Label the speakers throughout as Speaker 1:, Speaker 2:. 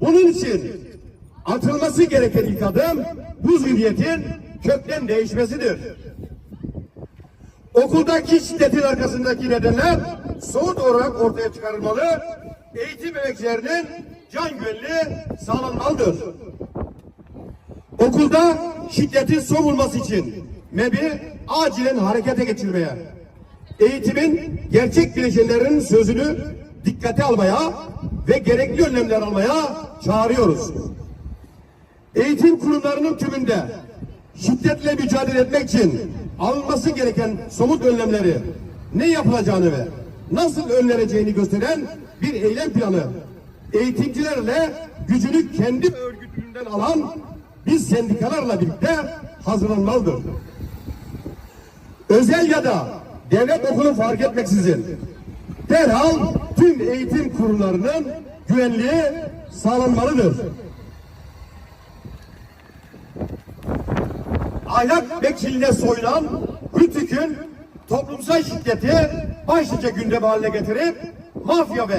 Speaker 1: Bunun için atılması gereken ilk adım bu zihniyetin kökten değişmesidir. Okuldaki şiddetin arkasındaki nedenler somut olarak ortaya çıkarılmalı. Eğitim emekçilerinin can güvenliği sağlanmalıdır. Okulda şiddetin son bulması için MEB'i acilen harekete geçirmeye, eğitimin gerçek bileşenlerinin sözünü dikkate almaya ve gerekli önlemler almaya çağırıyoruz. Eğitim kurumlarının tümünde şiddetle mücadele etmek için alınması gereken somut önlemleri ne yapılacağını ve nasıl önleneceğini gösteren bir eylem planı eğitimcilerle gücünü kendi örgütünden alan biz sendikalarla birlikte hazırlanmalıdır. Özel ya da devlet okulu fark etmeksizin derhal tüm eğitim kurumlarının güvenliği sağlanmalıdır. ahlak bekçiliğine soyulan Rütük'ün toplumsal şiddeti başlıca gündem haline getirip mafya ve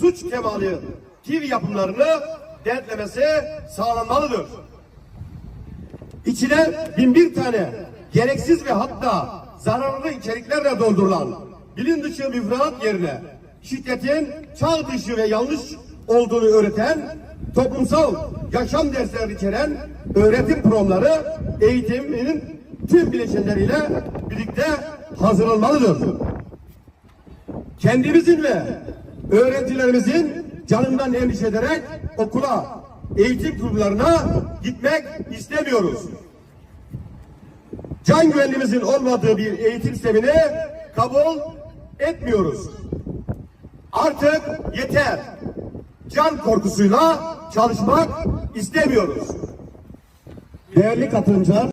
Speaker 1: suç kemali TV yapımlarını denetlemesi sağlanmalıdır. İçine bin bir tane gereksiz ve hatta zararlı içeriklerle doldurulan bilin dışı müfredat yerine şiddetin çağ dışı ve yanlış olduğunu öğreten toplumsal yaşam dersleri içeren öğretim programları eğitiminin tüm bileşenleriyle birlikte hazırlanmalıdır. Kendimizin ve öğrencilerimizin canından endişe ederek okula, eğitim kurumlarına gitmek istemiyoruz. Can güvenliğimizin olmadığı bir eğitim sistemini kabul etmiyoruz. Artık yeter. Can korkusuyla çalışmak istemiyoruz. Değerli katılımcılar,